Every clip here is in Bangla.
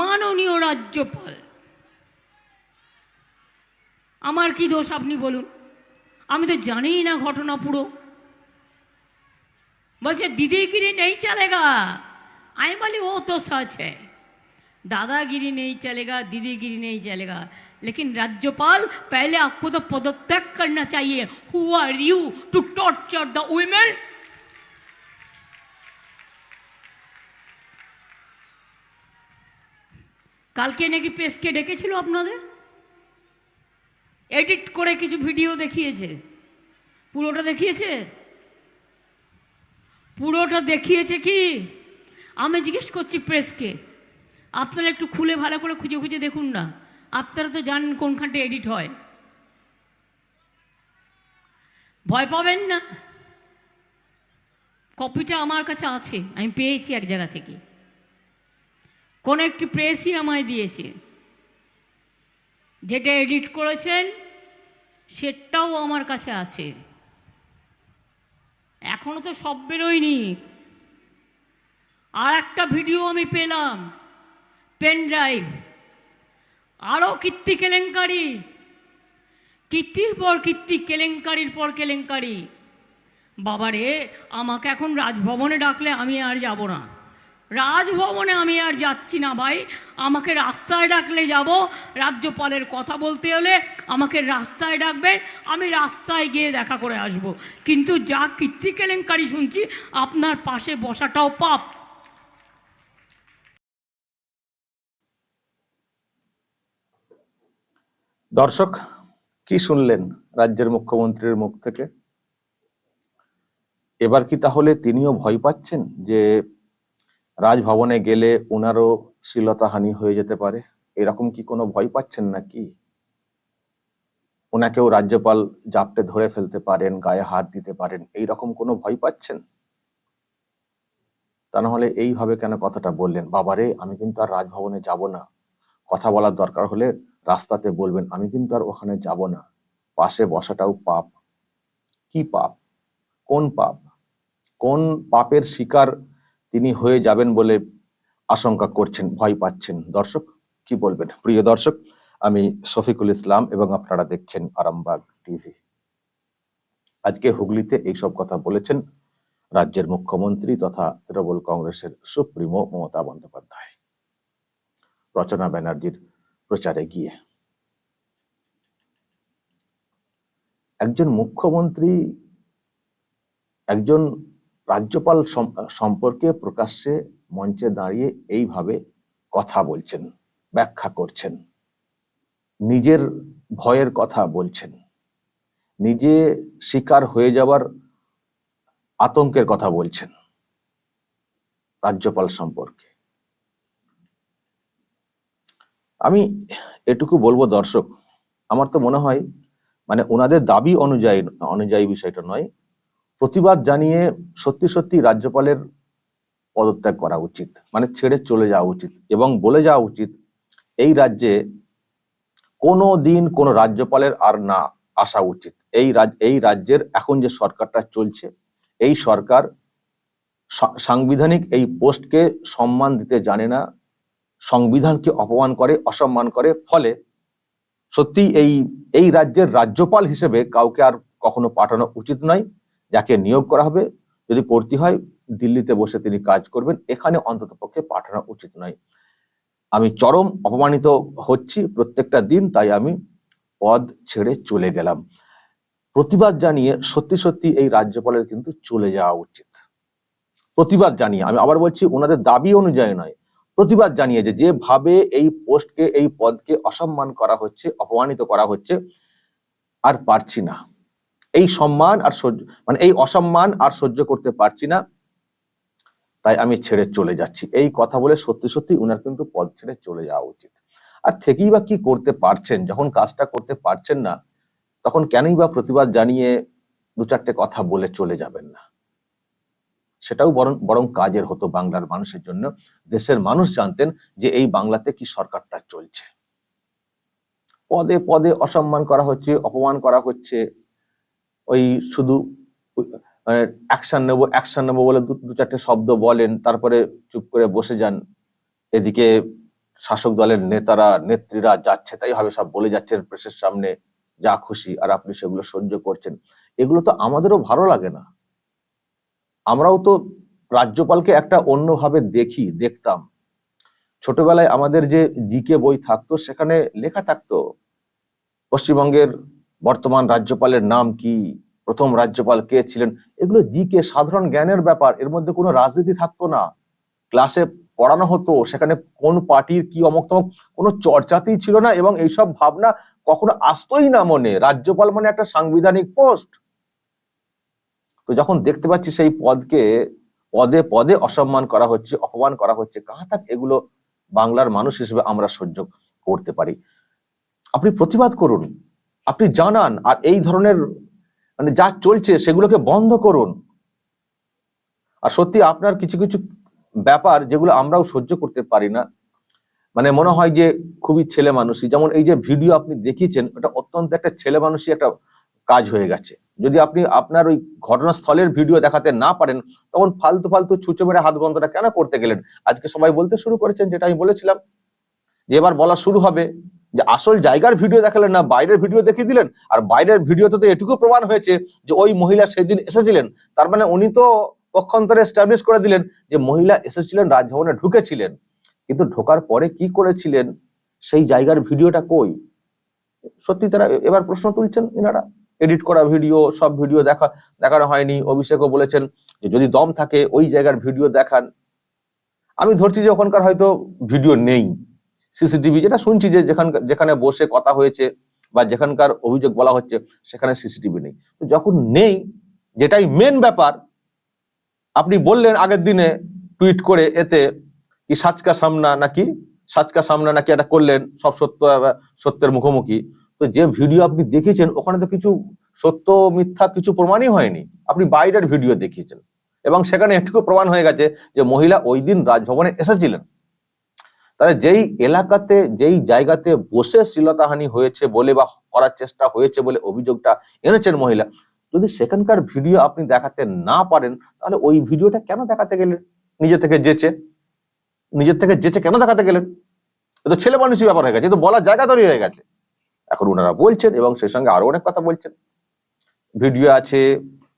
মাননীয় রাজ্যপাল আমার কি দোষ আপনি বলুন আমি তো জানিই না ঘটনা পুরো বলছে दीदीगिरी नहीं चलेगा आई बोली वो तो सच है दादागिरी नहीं चलेगा दीदीगिरी नहीं चलेगा लेकिन राज्यपाल पहले आपको तो पदत्याग करना चाहिए who are you to torture the women কালকে নাকি প্রেসকে ডেকেছিল আপনাদের? এডিট করে কিছু ভিডিও দেখিয়েছে। পুরোটা দেখিয়েছে? পুরোটা দেখিয়েছে কি? আমি জিজ্ঞেস করছি প্রেসকে আপনারা একটু খুলে ভালো করে খুঁজে খুঁজে দেখুন না। আপনারা তো জানেন কোনখানটা এডিট হয়। ভয় পাবেন না। কপিটা আমার কাছে আছে। আমি পেয়েছি এক জায়গা থেকে। কোন একটি প্রেসই আমায় দিয়েছে। যেটা এডিট করেছেন, সেটাও আমার কাছে আছে। এখনও তো সব বেরোয়নি। আর একটা ভিডিও আমি পেলাম, পেন ড্রাইভ। আরও কীর্তি কেলেঙ্কারি। কীর্তির পর কীর্তি, কেলেঙ্কারির পর কেলেঙ্কারি। বাবারে, আমাকে এখন রাজভবনে ডাকলে আমি আর যাব না। রাজভবনে আমি আর যাচ্ছি না ভাই। আমাকে রাস্তায় ডাকলে যাব, রাজ্যপালের কথা বলতে হলে আমাকে রাস্তায় ডাকবেন, আমি রাস্তায় গিয়ে দেখা করে আসব। কিন্তু যা কীর্তি কেলেঙ্কারি শুনছি, আপনার পাশে বসাটাও পাপ। দর্শক, কি শুনলেন রাজ্যের মুখ্যমন্ত্রীর মুখ থেকে? এবার কি তাহলে তিনিও ভয় পাচ্ছেন যে রাজভবনে গেলে ওনারও শ্লীলতাহানি হয়ে যেতে পারে। এরকম কি কোনো ভয় পাচ্ছেন নাকি? ওনাকেও রাজ্যপাল জাপটে ধরে ফেলতে পারেন, গায়ে হাত দিতে পারেন এই রকম কোনো ভয় পাচ্ছেন? তা না হলে এইভাবে কেন কথাটা বললেন? বাবারে, আমি কিন্তু আর রাজভবনে যাব না। কথা বলার দরকার হলে রাস্তাতে বলবেন, আমি কিন্তু আর ওখানে যাব না। পাশে বসাটাও পাপ। কি পাপ? কোন পাপ? কোন পাপের শিকার তিনি হয়ে যাবেন বলে আশঙ্কা করছেন, ভয় পাচ্ছেন। দর্শক, কি বলবেন? প্রিয় দর্শক, আমি শফিকুল ইসলাম এবং আপনারা দেখছেন আরামবাগ টিভি। আজকে হুগলিতে এইসব কথা বলেছেন রাজ্যের মুখ্যমন্ত্রী তথা তৃণমূল কংগ্রেসের সুপ্রিমো মমতা বন্দ্যোপাধ্যায়। রচনা ব্যানার্জির প্রচারে গিয়ে। একজন মুখ্যমন্ত্রী, একজন রাজ্যপাল সম- সম্পর্কে প্রকাশ্যে মঞ্চে দাঁড়িয়ে এইভাবে কথা বলছেন, ব্যাখ্যা করছেন। নিজের ভয়ের কথা বলছেন। নিজে শিকার হয়ে যাওয়ার আতঙ্কের কথা বলছেন রাজ্যপাল সম্পর্কে। আমি এটুকু বলব দর্শক, আমার তো মনে হয় মানে ওনাদের দাবি অনুযায়ী অনুযায়ী বিষয়টা নয় প্রতিবাদ জানিয়ে সত্যি সত্যি রাজ্যপালের পদত্যাগ করা উচিত মানে ছেড়ে চলে যাওয়া উচিত এবং বলে যাওয়া উচিত, এই রাজ্যে কোনো দিন কোনো রাজ্যপালের আর না আসা উচিত। এই এই রাজ্যের এখন যে সরকারটা চলছে, এই সরকার সাংবিধানিক এই পোস্টকে সম্মান দিতে জানে না, সংবিধানকে অপমান করে, অসম্মান করে, ফলে সত্যি এই এই রাজ্যের রাজ্যপাল হিসেবে কাউকে আর কখনো পাঠানো উচিত নয়। যাকে নিয়োগ করা হবে, যদি করতে হয়, দিল্লিতে বসে তিনি কাজ করবেন। এখানে অন্তত পক্ষে পাঠানো উচিত নয়। আমি চরম অপমানিত হচ্ছি প্রত্যেকটা দিন, তাই আমি পদ ছেড়ে চলে গেলাম। প্রতিবাদ জানিয়ে সত্যি সত্যি এই রাজ্যপালের কিন্তু চলে যাওয়া উচিত। প্রতিবাদ জানিয়ে, আমি আবার বলছি, ওনাদের দাবি অনুযায়ী নয়। প্রতিবাদ জানিয়ে যে, যেভাবে এই পোস্টকে, এই পদকে অসম্মান করা হচ্ছে, অপমানিত করা হচ্ছে, আর পারছি না। এই সম্মান আর সহ্য মানে এই অসম্মান আর সহ্য করতে পারছি না। তাই আমি ছেড়ে চলে যাচ্ছি। এই কথা বলে সত্যি সত্যি উনার কিন্তু পদ ছেড়ে চলে যাওয়া উচিত। আর থেকেই বা কি করতে পারছেন, যখন কাজটা করতে পারছেন না, তখন কেনই বা প্রতিবাদ জানিয়ে দু চারটে কথা বলে চলে যাবেন না। সেটাও বরং বরং কাজের হতো বাংলার মানুষের জন্য। দেশের মানুষ জানতেন যে এই বাংলাতে কি সরকারটা চলছে। পদে পদে অসম্মান করা হচ্ছে, অপমান করা হচ্ছে ওই শুধু অ্যাকশন নেব অ্যাকশন নেব বলে দু চারটে শব্দ বলেন, তারপরে চুপ করে বসে যান। এদিকে শাসক দলের নেতারা, নেত্রীরা যাচ্ছে, তাই ভাবে সব বলে যাচ্ছেন প্রেসের সামনে, যা খুশি, আর আপনি সেগুলো সহ্য করছেন। এগুলো তো আমাদেরও ভালো লাগে না। আমরাও তো রাজ্যপালকে একটা অন্যভাবে দেখি, দেখতাম। ছোটবেলায় আমাদের যে জিকে বই থাকতো, সেখানে লেখা থাকতো, পশ্চিমবঙ্গের বর্তমান রাজ্যপালের নাম কি? প্রথম রাজ্যপাল কে ছিলেন? এগুলো জিকে, সাধারণ জ্ঞানের ব্যাপার। এর মধ্যে কোনো রাজনীতি থাকতো না। ক্লাসে পড়ানো হতো, সেখানে কোন পার্টির কি অমক তমক কোনো চর্চাতেই ছিল না এবং এইসব ভাবনা কখনো আসতোই না মনে। রাজ্যপাল মানে একটা সাংবিধানিক পোস্ট। তো যখন দেখতে পাচ্ছি সেই পদকে, পদে পদে অসম্মান করা হচ্ছে, অপমান করা হচ্ছে কাহা থাক এগুলো বাংলার মানুষ হিসেবে আমরা সহ্য করতে পারি? আপনি প্রতিবাদ করুন। আপনি জানান আর এই ধরনের মানে যা চলছে সেগুলোকে বন্ধ করুন। আর সত্যি আপনার কিছু কিছু ব্যাপার যেগুলো আমরাও সহ্য করতে পারি না। মানে মনে হয় যে খুবই ছেলে মানুষই। যেমন এই যে ভিডিও আপনি দেখিয়েছেন, ওটা অত্যন্ত একটা ছেলে মানুষই একটা কাজ হয়ে গেছে। যদি আপনি আপনার ওই ঘটনাস্থলের ভিডিও দেখাতে না পারেন, তখন ফালতু ফালতু ছুঁচো মেরে হাত গন্ধটা কেন করতে গেলেন? আজকে সবাই বলতে শুরু করেছেন, যেটা আমি বলেছিলাম যে এবার বলা শুরু হবে। যে আসল জায়গার ভিডিও দেখালেন না, বাইরের ভিডিও দেখিয়ে দিলেন, আর বাইরের ভিডিওতে তো এটুকু প্রমাণ হয়েছে যে ওই মহিলা সেদিন এসেছিলেন। তার মানে উনি তো পক্ষান্তরে এস্টাবলিশ করে দিলেন যে মহিলা এসেছিলেন, রাজভবনে ঢুকেছিলেন। কিন্তু ঢোকার পরে কি করেছিলেন? সেই জায়গার ভিডিওটা কই? সত্যি তারা এবার প্রশ্ন তুলছেন এনারা। এডিট করা ভিডিও সব ভিডিও দেখা, দেখানো হয়নি। অভিষেকও বলেছেন যে যদি দম থাকে, ওই জায়গার ভিডিও দেখান। আমি ধরছি যে ওখানকার হয়তো ভিডিও নেই। সিসিটিভি, যেটা শুনছি যে যেখানকার যেখানে বসে কথা হয়েছে বা যেখানকার অভিযোগ বলা হচ্ছে, সেখানে সিসিটিভি নেই। তো যখন নেই, যেটাই মেন ব্যাপার, আপনি বললেন আগের দিনে টুইট করে এতে কি সাচকা সামনা নাকি? সাচকা সামনা নাকি এটা করলেন, সব সত্য, সত্যের মুখোমুখি। তো যে ভিডিও আপনি দেখিয়েছেন ওখানে তো কিছু সত্য, মিথ্যা কিছু প্রমাণই হয়নি। আপনি বাইরের ভিডিও দেখিয়েছেন। এবং সেখানে এটুকু প্রমাণ হয়ে গেছে যে মহিলা ওই দিন রাজভবনে এসেছিলেন। তাহলে যেই এলাকাতে, যেই জায়গাতে বসে শ্লীলতাহানি হয়েছে বলে বা করার চেষ্টা হয়েছে বলে অভিযোগটা এনেছেন মহিলা, যদি সেখানকার ভিডিও আপনি দেখাতে না পারেন, তাহলে ওই ভিডিওটা কেন দেখাতে গেলেন? নিজে থেকে যেচে। নিজের থেকে যেচে কেন দেখাতে গেলেন? তো ছেলে মানুষই ব্যাপার হয়ে গেছে তো বলার জায়গা তৈরি হয়ে গেছে। এখন ওনারা বলছেন এবং সেই সঙ্গে আরও অনেক কথা বলছেন। ভিডিও আছে,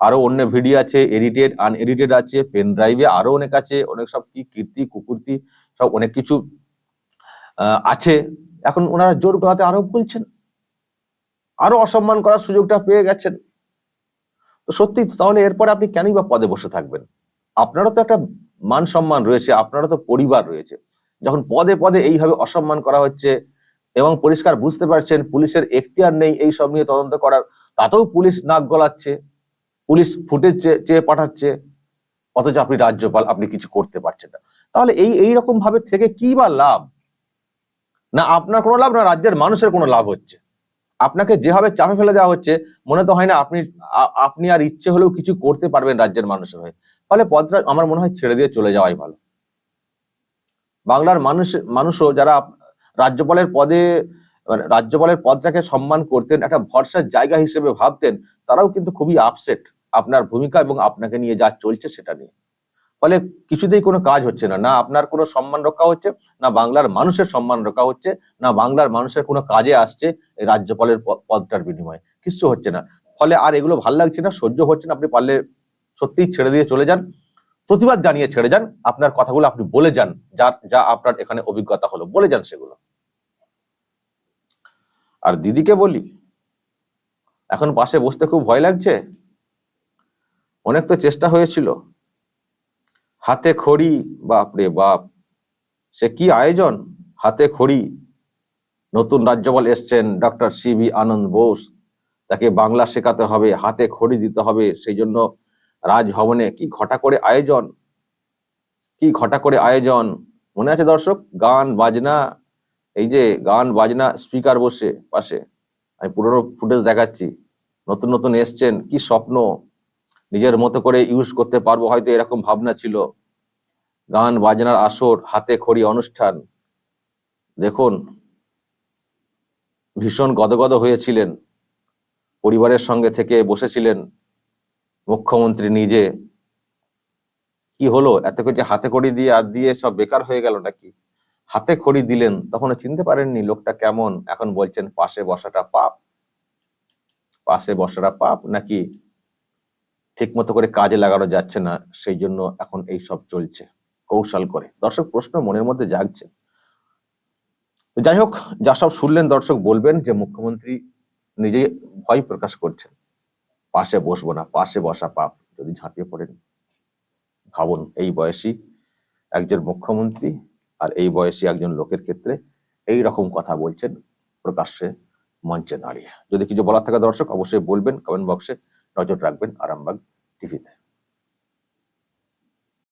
আরও অন্য ভিডিও আছে, এডিটেড, আনএডিটেড আছে, পেন ড্রাইভে আরও অনেক আছে, অনেক সব কি কীর্তি, কুকুর্তি, সব অনেক কিছু আছে। এখন ওনারা জোর গলাতে আরও বলছেন। আরও অসম্মান করার সুযোগটা পেয়ে গেছেন। তো সত্যি, তাহলে এরপরে আপনি কেনই বা পদে বসে থাকবেন? আপনারও তো একটা মান সম্মান রয়েছে, আপনারও তো পরিবার রয়েছে। যখন পদে পদে এইভাবে অসম্মান করা হচ্ছে এবং পরিষ্কার বুঝতে পারছেন, পুলিশের এখতিয়ার নেই এই সব নিয়ে তদন্ত করার, তাতেও পুলিশ নাক গলাচ্ছে, পুলিশ ফুটেজ চেয়ে পাঠাচ্ছে, অথচ আপনি রাজ্যপাল, আপনি কিছু করতে পারছেন না। তাহলে এই এই রকম ভাবে থেকে কি বা লাভ? না আপনার কোনো লাভ না, রাজ্যের মানুষের কোনো লাভ হচ্ছে। আপনাকে যেভাবে চাপে ফেলে দেওয়া হচ্ছে, মনে তো হয় না আপনি আপনি আর ইচ্ছে হলেও কিছু করতে পারবেন রাজ্যের মানুষের হয়ে। ফলে পদটা আমার মনে হয় ছেড়ে দিয়ে চলে যাওয়াই ভালো। বাংলার মানুষ, মানুষও যারা রাজ্যপালের পদে মানে রাজ্যপালের পদটাকে সম্মান করতেন, একটা ভরসার জায়গা হিসেবে ভাবতেন, তারাও কিন্তু খুবই আপসেট আপনার ভূমিকা এবং আপনাকে নিয়ে যা চলছে সেটা নিয়ে। ফলে কিছুতেই কোনো কাজ হচ্ছে না। না আপনার কোনো সম্মান রক্ষা হচ্ছে, না বাংলার মানুষের সম্মান রক্ষা হচ্ছে, না বাংলার মানুষের কোনো কাজে আসছে রাজ্যপালের পদটার বিনিময়ে। কিচ্ছু হচ্ছে না। ফলে আর এগুলো ভালো লাগছে না, সহ্য হচ্ছে না। আপনি পারলে সত্যিই ছেড়ে দিয়ে চলে যান, প্রতিবাদ জানিয়ে ছেড়ে যান, আপনার কথাগুলো আপনি বলে যান, যা যা আপনার এখানে অভিজ্ঞতা হলো, বলে যান সেগুলো। আর দিদিকে বলি, এখন পাশে বসতে খুব ভয় লাগছে? অনেক তো চেষ্টা হয়েছিল। হাতে খড়ি, বাপ রে বাপ। সে কি আয়োজন? হাতে খড়ি। নতুন রাজ্যপাল এসছেন doctor C V Ananda Bose. তাকে বাংলা শেখাতে হবে, হাতে খড়ি দিতে হবে, সেই জন্য রাজভবনে কি ঘটা করে আয়োজন? কি ঘটা করে আয়োজন? মনে আছে দর্শক? গান, বাজনা, এই যে গান, বাজনা, স্পিকার বসে, পাশে। আমি পুরোনো ফুটেজ দেখাচ্ছি। নতুন নতুন এসছেন, কি স্বপ্ন? নিজের মতো করে ইউজ করতে পারব। হয়তো এরকম ভাবনা ছিল। গান বাজনার আসর, হাতে খড়ি অনুষ্ঠান। দেখুন, ভীষণ গদগদ হয়েছিলেন। পরিবারের সঙ্গে থেকে বসেছিলেন মুখ্যমন্ত্রী নিজে। কি হলো? এত কিছু হাতে খড়ি দিয়ে আর দিয়ে সব বেকার হয়ে গেল নাকি? হাতে খড়ি দিলেন তখন চিনতে পারেননি লোকটা কেমন। এখন বলছেন, পাশে বসাটা পাপ। পাশে বসাটা পাপ নাকি? ঠিক মতো করে কাজে লাগানো যাচ্ছে না, সেই জন্য এখন এই সব চলছে, কৌশল করে। দর্শক, প্রশ্ন মনের মধ্যে জাগছে। যাই হোক, যা সব শুনলেন দর্শক বলবেন যে মুখ্যমন্ত্রী নিজেই ভয় প্রকাশ করছেন। পাশে বসবো না, পাশে বসা পাপ, যদি ঝাঁপিয়ে পড়েন। ভাবুন, এই বয়সী একজন মুখ্যমন্ত্রী আর এই বয়সী একজন লোকের ক্ষেত্রে এই রকম কথা বলছেন প্রকাশ্যে মঞ্চে দাঁড়িয়ে। যদি কিছু বলার থাকে দর্শক, অবশ্যই বলবেন কমেন্ট বক্সে। নজর রাখবেন আরামবাগ টিভিতে।